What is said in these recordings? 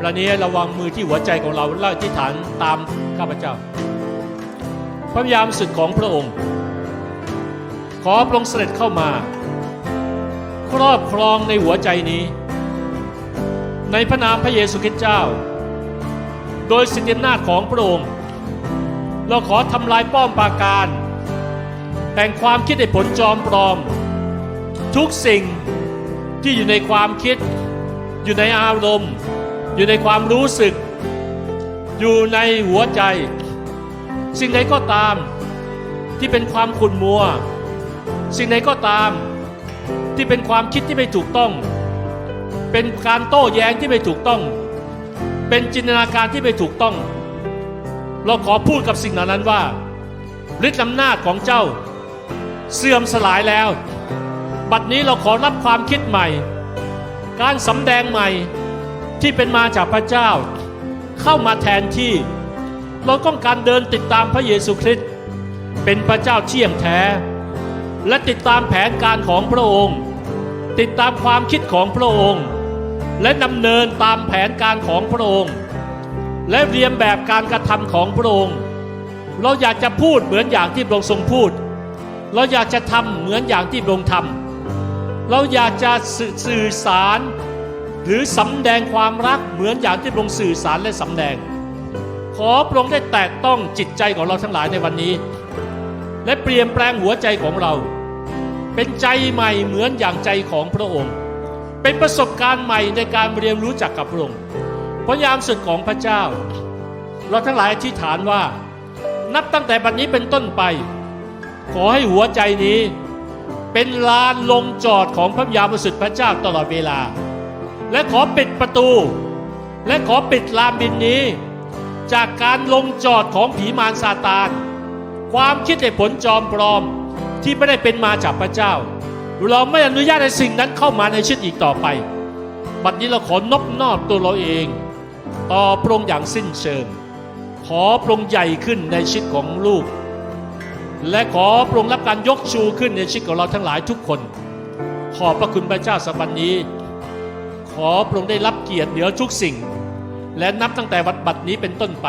เรานี้ระวังมือที่หัวใจของเราแล้วอธิษฐานตามข้าพเจ้า พระยามสุดของพระองค์ ขอพระองค์เสด็จเข้ามา ครอบครองในหัวใจนี้ ในพระนามพระเยซูคริสต์เจ้า โดยสิทธิอำนาจของพระองค์ เราขอทำลายป้อมปราการแห่งความคิดในผลจอมปลอม ทุกสิ่งที่อยู่ในความคิดอยู่ในอารมณ์ อยู่ในความรู้สึก อยู่ในหัวใจ สิ่งใดก็ตามที่เป็นความขุ่นมัว สิ่งใดก็ตามที่เป็นความคิดที่ไม่ถูกต้อง เป็นการโต้แย้งที่ไม่ถูกต้อง เป็นจินตนาการที่ไม่ถูกต้อง เราขอพูดกับสิ่งเหล่านั้นว่าฤทธิ์อำนาจของเจ้า เสื่อมสลายแล้ว บัดนี้เราขอรับความคิดใหม่ การสำแดงใหม่ ที่เป็นมาจากพระเจ้า เข้ามาแทนที่ เราต้องการเดินติดตามพระเยซูคริสต์เป็นพระเจ้าเที่ยงแท้ และติดตามแผนการของพระองค์ ติดตามความคิดของพระองค์ และดำเนินตามแผนการของพระองค์ และเรียนแบบการกระทำของพระองค์ เราอยากจะพูดเหมือนอย่างที่พระองค์ทรงพูด เราอยากจะทำเหมือนอย่างที่พระองค์ทำเราอยากจะสื่อสื่อสาร หรือสำแดงความรักเหมือนอย่างที่พระองค์สื่อสารและสำแดง ขอพระองค์ได้แตะต้องจิตใจของเราทั้งหลายในวันนี้ และเปลี่ยนแปลงหัวใจของเรา เป็นใจใหม่เหมือนอย่างใจของพระองค์ เป็นประสบการณ์ใหม่ในการเรียนรู้จักกับพระองค์พระยามสุดของพระเจ้า เราทั้งหลายอธิษฐานว่า นับตั้งแต่บัดนี้เป็นต้นไป ขอให้หัวใจนี้เป็นลานลงจอดของพระยามสุดพระเจ้าตลอดเวลา และขอปิดประตู และขอปิดลานบินนี้ จากการลงจอดของผีมารซาตาน ความคิดในผลจอมปลอมที่ไม่ได้เป็นมาจากพระเจ้า เราไม่อนุญาตให้สิ่งนั้นเข้ามาในชีวิตอีกต่อไป บัดนี้เราขอนบนอบตัวเราเอง ต่อพระองค์อย่างสิ้นเชิง ขอพระองค์ใหญ่ขึ้นในชีวิตของลูก และขอพระองค์รับการยกชูขึ้นในชีวิตของเราทั้งหลายทุกคน ขอบพระคุณพระเจ้าสัปดาห์นี้ ขอพระองค์ได้รับเกียรติเหนือทุกสิ่ง และนับตั้งแต่วัดบัดนี้เป็นต้นไป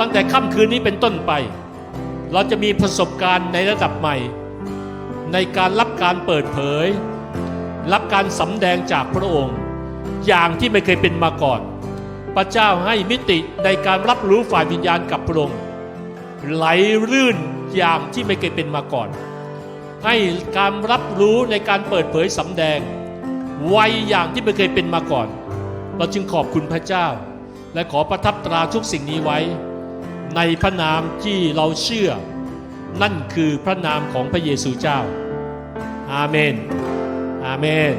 ตั้งแต่ค่ำคืนนี้เป็นต้นไป เราจะมีประสบการณ์ในระดับใหม่ ในการรับการเปิดเผย รับการสำแดงจากพระองค์ อย่างที่ไม่เคยเป็นมาก่อน พระเจ้าให้มิติในการรับรู้ฝ่ายวิญญาณกับพระองค์ไหลลื่นอย่างที่ไม่เคยเป็นมาก่อน ให้การรับรู้ในการเปิดเผยสำแดง ไวอย่างที่ไม่เคยเป็นมาก่อน เราจึงขอบคุณพระเจ้า และขอประทับตราทุกสิ่งนี้ไว้ ในพระนามที่เราเชื่อ นั่นคือพระนามของพระเยซูเจ้า อาเมน อาเมน